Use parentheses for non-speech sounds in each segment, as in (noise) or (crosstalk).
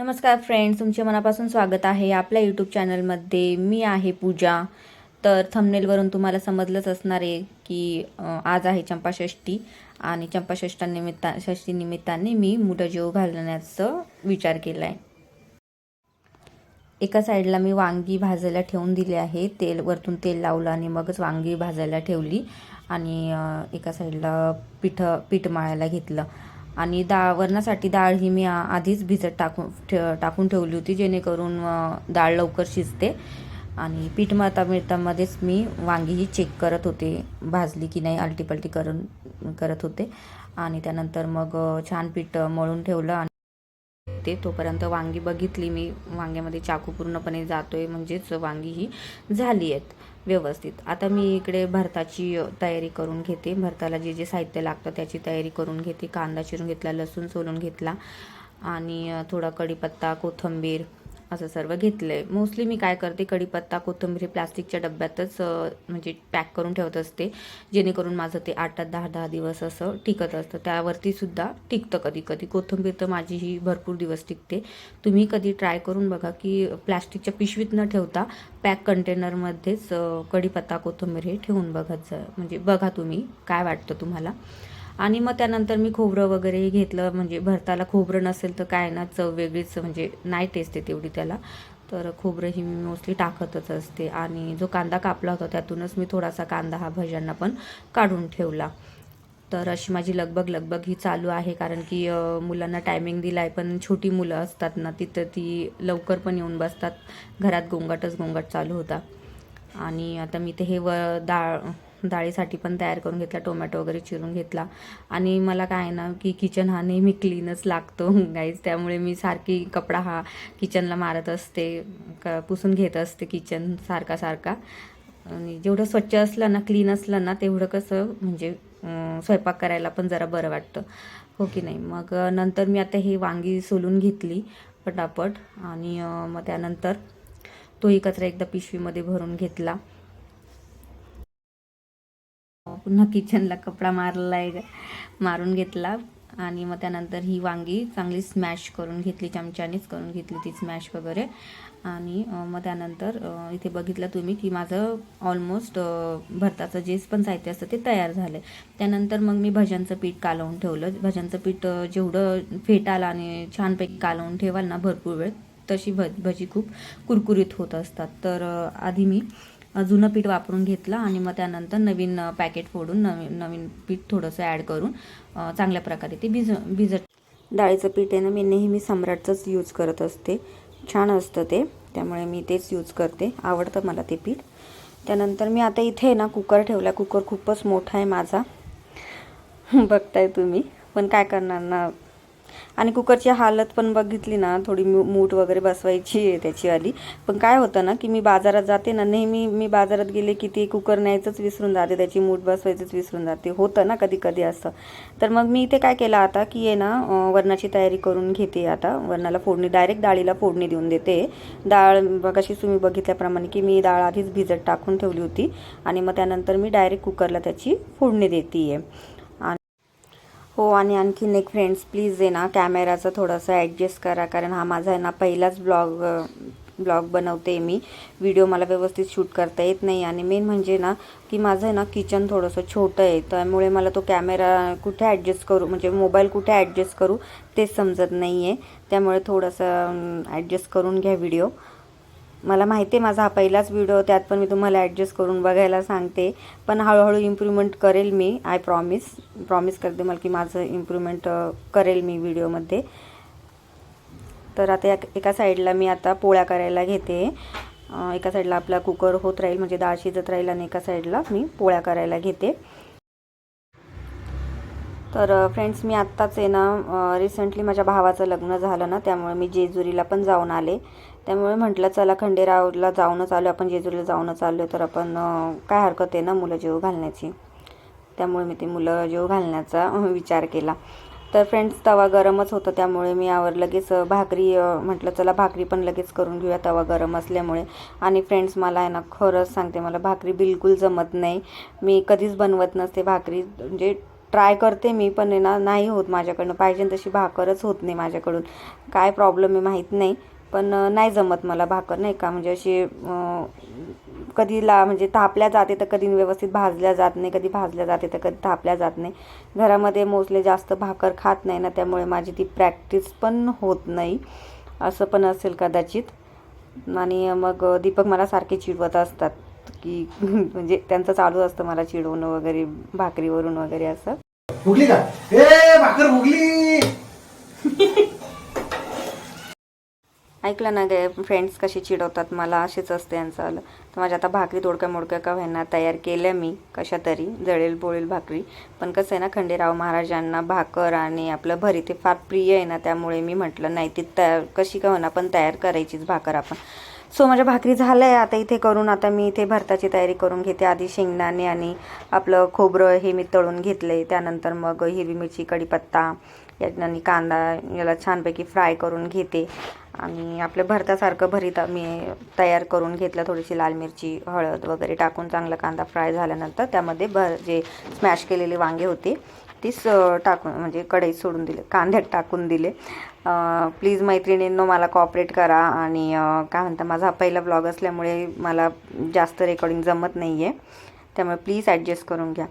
नमस्कार फ्रेंड्स तुमचे मनापासून स्वागत आहे आपल्या यूट्यूब चॅनलमध्ये मी आहे पूजा. तर थंबनेलवरून तुम्हाला समजलंच असणार आहे की आज आहे चंपाषष्ठी आणि चंपाषष्ठानिमित्ता षष्टीनिमित्ताने मी मुलं जेव घालण्याचं विचार केला आहे एका साईडला मी वांगी भाजायला ठेवून दिली आहे. तेल वरतून तेल लावलं आणि मगच वांगी भाजायला ठेवली आणि एका साईडला पीठ पीठ माळायला घेतलं. आणि डाळ वरणासाठी डाळ ही मी आ- आधीच भिजत टाकून ठे टाकून ठेवली होती जेणेकरून डाळ लवकर शिजते. आणि पीठ मळता मिळतामध्येच मी वांगी ही चेक करत होते भाजली की नाही आलटीपलटी करून करत होते. आणि त्यानंतर मग छान पीठ मळून ठेवलं आणि ते तोपर्यंत वांगी बघितली मी. वांग्यामध्ये चाकू पूर्णपणे जातोय. म्हणजेच वांगी ही झाली आहेत व्यवस्थित. आता मी इकडे भरताची तयारी करून घेते. भरताला जे जे साहित्य लागतं त्याची तयारी करून घेते. कांदा चिरून घेतला लसूण सोलून घेतला आणि थोडा कढीपत्ता कोथिंबीर असं सर्व घेतलं आहे मोस्टली मी काय करते कढीपत्ता कोथिंबीर हे प्लास्टिकच्या डब्यातच म्हणजे पॅक करून ठेवत असते. जेणेकरून माझं ते आठ आठ दहा दहा दिवस असं टिकत असतं. त्यावरती सुद्धा टिकतं कधी कधी. कोथिंबीर तर माझी ही भरपूर दिवस टिकते. तुम्ही कधी ट्राय करून बघा की प्लॅस्टिकच्या पिशवीत न ठेवता पॅक कंटेनरमध्येच कढीपत्ता कोथिंबीर हे ठेवून बघत जा म्हणजे बघा तुम्ही काय वाटतं तुम्हाला. आणि मग त्यानंतर मी खोबरं वगैरे घेतलं. म्हणजे भरताला खोबरं नसेल तर काय ना चव वेगळीच म्हणजे नाही टेस्ट येते तेवढी त्याला. तर खोबरं ही मी मोस्टली टाकतच असते. आणि जो कांदा कापला होता त्यातूनच मी थोडासा कांदा हा भज्यांना पण काढून ठेवला. तर अशी माझी लगबग लगबग ही चालू आहे. कारण की मुलांना टायमिंग दिला आहे पण छोटी मुलं असतात ना तिथं ती लवकर पण येऊन बसतात. घरात गोंगाटच गोंगाट चालू होता. आणि आता मी ते हे व डाळ डाळीसाठी पण तयार करून घेतला टोमॅटो वगैरे चिरून घेतला. आणि मला काय आहे ना की किचन हा नेहमी क्लीनच लागतो (laughs) गाईज त्यामुळे मी सारखी कपडा हा किचनला मारत असते क पुसून घेत असते किचन सारखा सारखा. आणि जेवढं स्वच्छ असलं ना क्लीन असलं ना तेवढं कसं म्हणजे स्वयंपाक करायला पण जरा बरं वाटतं. हो की नाही? मग नंतर मी आता हे वांगी सोलून घेतली पटापट. आणि मग त्यानंतर तोही कचरा एकदा पिशवीमध्ये भरून घेतला. पुन्हा किचनला कपडा मारला आहे मारून घेतला. आणि मग त्यानंतर ही वांगी चांगली स्मॅश करून घेतली चमच्यानेच करून घेतली ती स्मॅश वगैरे. आणि मग त्यानंतर इथे बघितलं तुम्ही की माझं ऑलमोस्ट भरताचं जे पण साहित्य असतं ते तयार झालं त्यानंतर मग मी भज्यांचं पीठ कालवून ठेवलं. भज्यांचं पीठ जेवढं फेटाल आणि छानपैकी कालवून ठेवाल ना भरपूर वेळ तशी भ भजी खूप कुरकुरीत होत असतात. तर आधी मी जुनं पीठ वापरून घेतलं आणि मग त्यानंतर नवीन पॅकेट फोडून नवीन नवीन पीठ थोडंसं ॲड करून चांगल्या प्रकारे ते भिज भिजत डाळीचं पीठ आहे ना मी नेहमी सम्राटचंच यूज करत असते. छान असतं ते त्यामुळे मी तेच यूज करते. आवडतं मला ते पीठ. त्यानंतर मी आता इथे ना कुकर ठेवला. कुकर खूपच मोठा आहे माझा. (laughs) बघताय तुम्ही. पण काय करणार ना आणि कुकरची हालत पण बघितली ना थोडी मू मूठ वगैरे बसवायची आहे त्याची आली पण काय होतं ना की मी बाजारात जाते ना नेहमी मी बाजारात गेले की ते कुकर न्यायचंच विसरून जाते त्याची मूठ बसवायचंच विसरून जाते. होतं ना कधी कधी असं. तर मग मी इथे काय केलं आता की आहे ना वरणाची तयारी करून घेते आता. वरणाला फोडणी डायरेक्ट डाळीला फोडणी देऊन देते. डाळ कशी तुम्ही बघितल्याप्रमाणे की मी डाळ आधीच भिजत टाकून ठेवली होती. आणि मग त्यानंतर मी डायरेक्ट कुकरला त्याची फोडणी देते आहे हो आणि आणखीन एक फ्रेंड्स प्लीज आहे ना कॅमेराचं थोडंसं ॲडजस्ट करा. कारण हा माझा आहे ना पहिलाच ब्लॉग ब्लॉग बनवते मी. व्हिडिओ मला व्यवस्थित शूट करता येत नाही. आणि मेन म्हणजे ना की माझं आहे ना किचन थोडंसं छोटं आहे. त्यामुळे मला तो कॅमेरा कुठे ॲडजस्ट करू म्हणजे मोबाईल कुठे ॲडजस्ट करू तेच समजत नाही आहे त्यामुळे थोडंसं ॲडजस्ट करून घ्या व्हिडिओ मला माहिती आहे माझा हा पहिलाच व्हिडिओ त्यात पण मी तुम्हाला ॲडजस्ट करून बघायला सांगते. पण हळूहळू इम्प्रूव्हमेंट करेल मी आय प्रॉमिस प्रॉमिस करते मला की माझं इम्प्रूव्हमेंट करेल मी व्हिडिओमध्ये तर आता एका साईडला मी आता पोळ्या करायला घेते. एका साईडला आपला कुकर होत राहील म्हणजे डाळ शिजत राहील आणि एका साईडला मी पोळ्या करायला घेते. तर फ्रेंड्स मी आत्ताच आहे ना रिसेंटली माझ्या भावाचं लग्न झालं ना त्यामुळे मी जेजुरीला पण जाऊन आले. त्यामुळे म्हटलं चला खंडेरावला जाऊनच आलो आपण जेजूला जाऊनच आलो तर आपण काय हरकत आहे ना मुलं जेव घालण्याची? त्यामुळे मी ते मुलं जेव घालण्याचा विचार केला. तर फ्रेंड्स तवा गरमच होतं त्यामुळे मी यावर लगेच भाकरी म्हटलं चला भाकरी पण लगेच करून घेऊया तवा गरम असल्यामुळे. आणि फ्रेंड्स मला आहे ना खरंच सांगते मला भाकरी बिलकुल जमत नाही. मी कधीच बनवत नसते भाकरी म्हणजे ट्राय करते मी पण आहे ना नाही होत माझ्याकडनं. पाहिजे तशी भाकरच होत नाही माझ्याकडून. काय प्रॉब्लेम आहे माहीत नाही. पण नाही जमत मला भाकर नाही का? म्हणजे अशी अं, कधी ला म्हणजे थापल्या जाते तर कधी व्यवस्थित भाजल्या जात नाही कधी भाजल्या जाते तर कधी थापल्या जात नाही. घरामध्ये मोस्टली जास्त भाकर खात नाही ना त्यामुळे माझी ती प्रॅक्टिस पण होत नाही. असं पण असेल कदाचित. आणि मग दीपक मला सारखे चिडवत असतात की (laughs) म्हणजे त्यांचं चालू असतं मला चिडवणं वगैरे भाकरीवरून वगैरे असं. का? ए भाकर (laughs) ऐकलं ना गे फ्रेंड्स कशी चिडवतात मला असेच असते यांचं आलं तर माझ्या आता भाकरी तोडक्या मोडक्या का व्हायना तयार केल्या मी कशा तरी जळेल बोळेल भाकरी. पण कसं आहे ना खंडेराव महाराजांना भाकर आणि आपलं भरी ते फार प्रिय आहे ना त्यामुळे मी म्हटलं नाही ती तयार कशी का होणार पण तयार करायचीच भाकर आपण. सो माझ्या भाकरी झालं आहे आता इथे करून आता मी इथे भरताची तयारी करून घेते. आधी शेंगदाणे आणि आपलं खोबरं हे मी तळून घेतले. त्यानंतर मग हिरवी मिरची कढीपत्ता आणि कांदा याला छानपैकी फ्राय करून घेते. आणि आपल्या भरतासारखं भरीत मी तयार करून घेतलं. थोडीशी लाल मिरची हळद वगैरे टाकून चांगला कांदा फ्राय झाल्यानंतर त्यामध्ये भर जे स्मॅश केलेले वांगे होते तीच टाकून म्हणजे कढईत सोडून दिले कांद्यात टाकून दिले. प्लीज मैत्रिणींनो मला कॉपरेट करा आणि काय म्हणता माझा हा पहिला ब्लॉग असल्यामुळे मला जास्त रेकॉर्डिंग जमत नाही आहे त्यामुळे प्लीज ॲडजस्ट करून घ्या.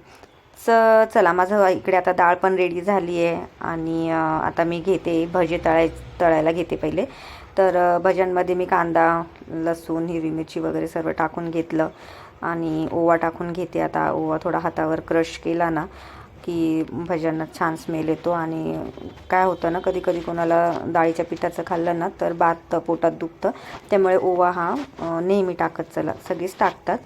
स चला माझं इकडे आता डाळ पण रेडी झाली आहे आणि आता मी घेते भजे तळाय तळायला घेते पहिले. तर भज्यांमध्ये मी कांदा लसूण हिरवी मिरची वगैरे सर्व टाकून घेतलं आणि ओवा टाकून घेते. आता ओवा थोडा हातावर क्रश केला ना की भज्यांना छान स्मेल येतो आणि काय होतं ना कधी कधी कोणाला डाळीच्या पिठाचं खाल्लं ना तर बात पोटात दुखतं. त्यामुळे ओवा हा नेहमी टाकत चला. सगळीच टाकतात.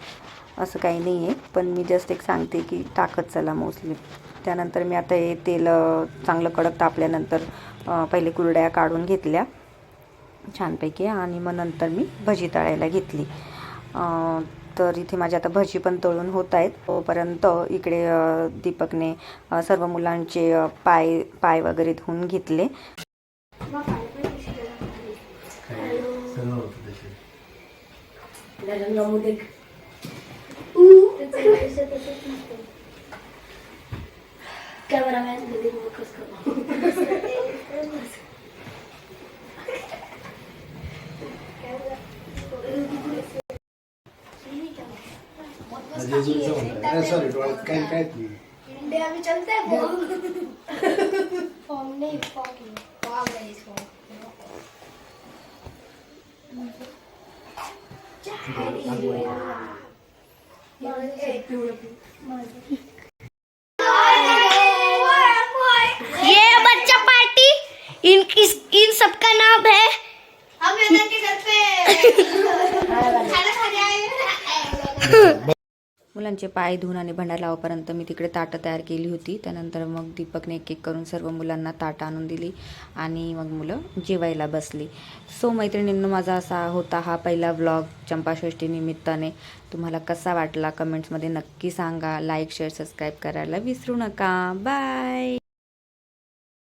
असं काही नाही आहे पण मी जस्ट एक सांगते की टाकत चला मोस्टली त्यानंतर मी आता हे तेल चांगलं कडक तापल्यानंतर पहिले कुरड्या काढून घेतल्या छानपैकी. आणि मग नंतर मी भजी तळायला घेतली. तर इथे माझी आता भजी पण तळून होत आहेत. तोपर्यंत इकडे दीपकने सर्व मुलांचे पाय पाय वगैरे धुवून घेतले. सॉरी डोळ्यात काय काय नाही. इंडिया में चलते हैं फॉर्म. फॉर्म नहीं फॉर्म फॉर्म है इस फॉर्म ये त्यांचे पाय धुवून आणि भंडार लावापर्यंत मी तिकडे ताटं तयार केली होती. त्यानंतर मग दीपकने एक एक करून सर्व मुलांना ताटं आणून दिली आणि मग मुलं जेवायला बसली. सो मैत्रिणींना माझा असा होता हा पहिला व्लॉग चंपाषष्ठी निमित्ताने तुम्हाला कसा वाटला? कमेंट्समध्ये नक्की सांगा. लाईक शेअर सबस्क्राईब करायला विसरू नका. बाय